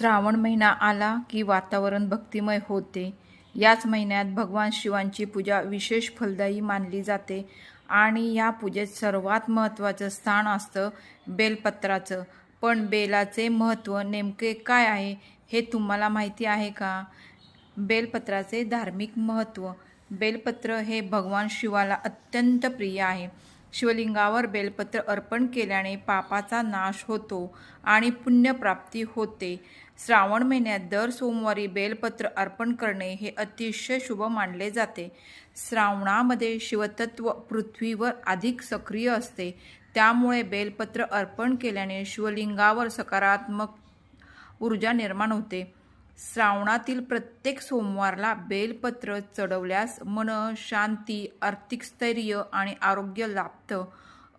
श्रावण महिना आला की वातावरण भक्तिमय होते. याच महिन्यात भगवान शिवांची पूजा विशेष फलदायी मानली जाते आणि या पूजेत सर्वात महत्त्वाचं स्थान असतं बेलपत्राचं. पण बेलाचे महत्त्व नेमके काय आहे हे तुम्हाला माहिती आहे का? बेलपत्राचे धार्मिक महत्त्व. बेलपत्र हे भगवान शिवाला अत्यंत प्रिय आहे. शिवलिंगावर बेलपत्र अर्पण केल्याने पापाचा नाश होतो आणि पुण्यप्राप्ती होते. श्रावण महिन्यात दर सोमवारी बेलपत्र अर्पण करणे हे अतिशय शुभ मानले जाते. श्रावणामध्ये शिवतत्व पृथ्वीवर अधिक सक्रिय असते. त्यामुळे बेलपत्र अर्पण केल्याने शिवलिंगावर सकारात्मक ऊर्जा निर्माण होते. श्रावणातील प्रत्येक सोमवारला बेलपत्र चढवल्यास मन शांती आर्थिक स्थैर्य आणि आरोग्य लाभतं.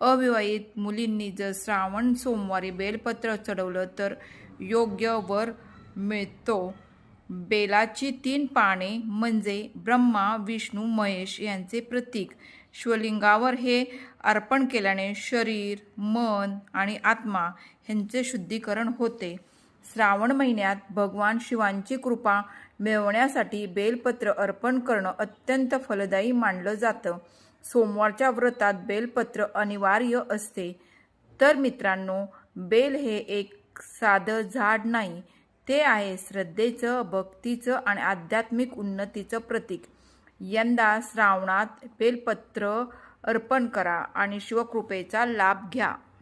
अविवाहित मुलींनी जर श्रावण सोमवारी बेलपत्र चढवलं तर योग्य वर मिळतो. बेलाची तीन पाने म्हणजे ब्रह्मा विष्णू महेश यांचे प्रतीक. शिवलिंगावर हे अर्पण केल्याने शरीर मन आणि आत्मा यांचे शुद्धीकरण होते. श्रावण महिन्यात भगवान शिवांची कृपा मिळवण्यासाठी बेलपत्र अर्पण करणं अत्यंत फलदायी मानलं जातं. सोमवारच्या व्रतात बेलपत्र अनिवार्य असते. तर मित्रांनो बेल हे एक साधं झाड नाही ते आहे श्रद्धेचं भक्तीचं आणि आध्यात्मिक उन्नतीचं प्रतीक. यंदा श्रावणात बेलपत्र अर्पण करा आणि शिवकृपेचा लाभ घ्या.